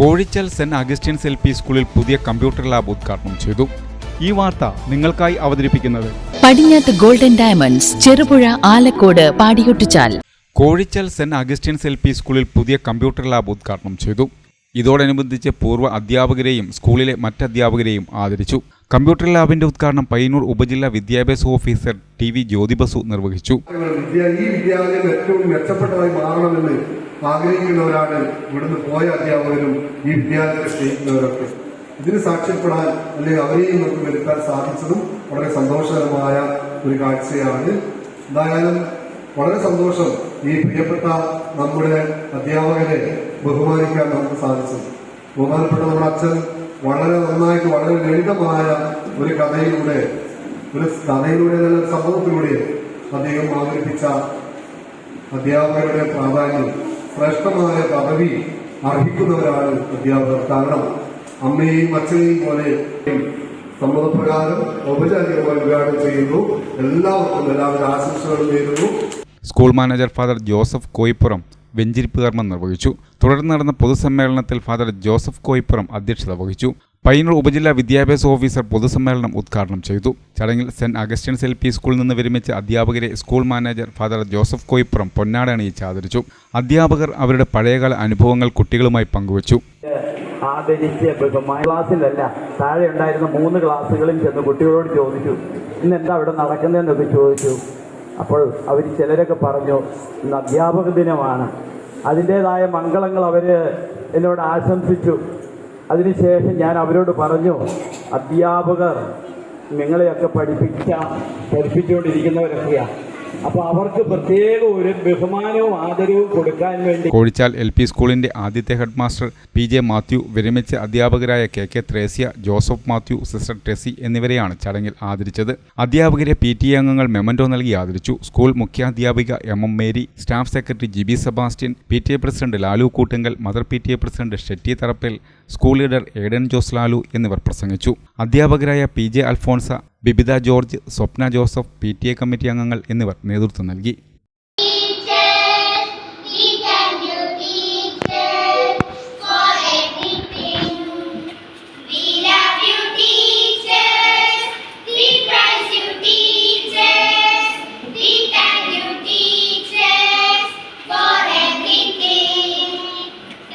Kozhichal saint Augustine's L P സ്കൂളിൽ പുതിയ computer lab ഉദ്ഘാടനം ചെയ്തു. ഈ വാർത്ത നിങ്ങൾക്കായി അവതരിപ്പിക്കുന്നത് Padinjath golden diamonds Cherupuzha Alakode Padiyottuchal. Kozhichal saint Augustine's L P സ്കൂളിൽ പുതിയ കമ്പ്യൂട്ടർ ലാബ് ഉദ്ഘാടനം ചെയ്തു. ഇതോടനുബന്ധിച്ച് പൂർവ അധ്യാപകരെയും സ്കൂളിലെ മറ്റധ്യാപകരെയും ആദരിച്ചു. കമ്പ്യൂട്ടർ ലാബിന്റെ ഉദ്ഘാടനം പയ്യന്നൂർ ഉപജില്ലാ വിദ്യാഭ്യാസ ഓഫീസർ ടി വി ജ്യോതിബസു നിർവഹിച്ചു. ഈ വിദ്യാലയം ഏറ്റവും മെച്ചപ്പെട്ടതായി മാറണമെന്ന് ആഗ്രഹിക്കുന്നവരാണ് ഇവിടുന്ന് പോയ അധ്യാപകരും ഈ വിദ്യാലയത്തെ സ്നേഹിക്കുന്നവരൊക്കെ. ഇതിന് സാക്ഷ്യപ്പെടാൻ അല്ലെങ്കിൽ അവരെയും നമുക്ക് വരുത്താൻ സാധിച്ചതും വളരെ സന്തോഷകരമായ ഒരു കാഴ്ചയാണ്. എന്തായാലും വളരെ സന്തോഷം ഈ പ്രിയപ്പെട്ട നമ്മുടെ അധ്യാപകരെ ബഹുമാനിക്കാൻ നമുക്ക് സാധിച്ചു ബഹുമാനപ്പെട്ട നമ്മുടെ അച്ഛൻ വളരെ നന്നായിട്ട് വളരെ ലളിതമായ ഒരു കഥയിലൂടെ ഒരു കഥയിലൂടെ സംഭവത്തിലൂടെ അദ്ദേഹം അവതരിപ്പിച്ച അധ്യാപകരുടെ പ്രാധാന്യം ശ്രേഷ്ഠമായ പദവി അർഹിക്കുന്നവരാണ് അധ്യാപകർ കാരണം അമ്മയെയും അച്ഛനെയും പോലെ സമ്മതപ്രകാരം ഔപചാരികമായി ഉദ്ഘാടനം ചെയ്യുന്നു. എല്ലാവർക്കും എല്ലാവരും ആശംസകൾ നേരുന്നു. School manager father Joseph Koyippuram വെഞ്ചിരിപ്പ് കർമ്മം നിർവഹിച്ചു. തുടർന്ന് നടന്ന പൊതുസമ്മേളനത്തിൽ ഫാദർ ജോസഫ് കോയിപ്പുറം അധ്യക്ഷത വഹിച്ചു. പയ്യന്നൂർ ഉപജില്ലാ വിദ്യാഭ്യാസ ഓഫീസർ പൊതുസമ്മേളനം ഉദ്ഘാടനം ചെയ്തു. ചടങ്ങിൽ സെന്റ് അഗസ്റ്റ്യൻസ് എൽ പി സ്കൂളിൽ നിന്ന് വിരമിച്ച അധ്യാപകരെ school manager father Joseph Koyippuram പൊന്നാട അണിയിച്ച് ആദരിച്ചു. അധ്യാപകർ അവരുടെ പഴയകാല അനുഭവങ്ങൾ കുട്ടികളുമായി പങ്കുവച്ചു. ആദരിച്ച് ബഹുമാന ക്ലാസ്സിലല്ല താഴെ ഉണ്ടായിരുന്ന മൂന്ന് ക്ലാസ്സുകളിൽ ചെന്ന് കുട്ടികളോട് ചോദിച്ചു ഇന്ന് എന്താ അവിടെ നടക്കുന്നതെന്നൊക്കെ ചോദിച്ചു. അപ്പോൾ അവർ ചിലരൊക്കെ പറഞ്ഞു ഇന്ന് അധ്യാപക ദിനമാണ്. അതിന്റേതായ മംഗളങ്ങൾ അവർ എന്നോട് ആശംസിച്ചു. അതിനുശേഷം ഞാൻ അവരോട് പറഞ്ഞു അധ്യാപകർ നിങ്ങളെയൊക്കെ പഠിപ്പിക്കാം പഠിപ്പിച്ചുകൊണ്ടിരിക്കുന്നവരൊക്കെയാണ് അപ്പോൾ അവർക്ക് പ്രത്യേക ഒരു ബഹുമാനവും ആദരവും കൊടുക്കാൻ വേണ്ടി കോഴിച്ചാൽ എൽ പി സ്കൂളിന്റെ ആദ്യത്തെ head master P J Mathew വിരമിച്ച അധ്യാപകരായ K K Thresia Joseph Mathew sister Tessy എന്നിവരെയാണ് ചടങ്ങിൽ ആദരിച്ചത്. അധ്യാപകരെ പി ടി അംഗങ്ങൾ മെമന്റോ നൽകി ആദരിച്ചു. School മുഖ്യാധ്യാപിക M M Mary staff secretary G B Sebastian P T A president Lalu Koottunkal mother P T A president Shetty Tharappel school leader Aden Jose Lalu എന്നിവർ പ്രസംഗിച്ചു. അധ്യാപകരായ P J Alphonsa Bibitha George Swapna Joseph P committee അംഗങ്ങൾ എന്നിവർ നേതൃത്വം നൽകി.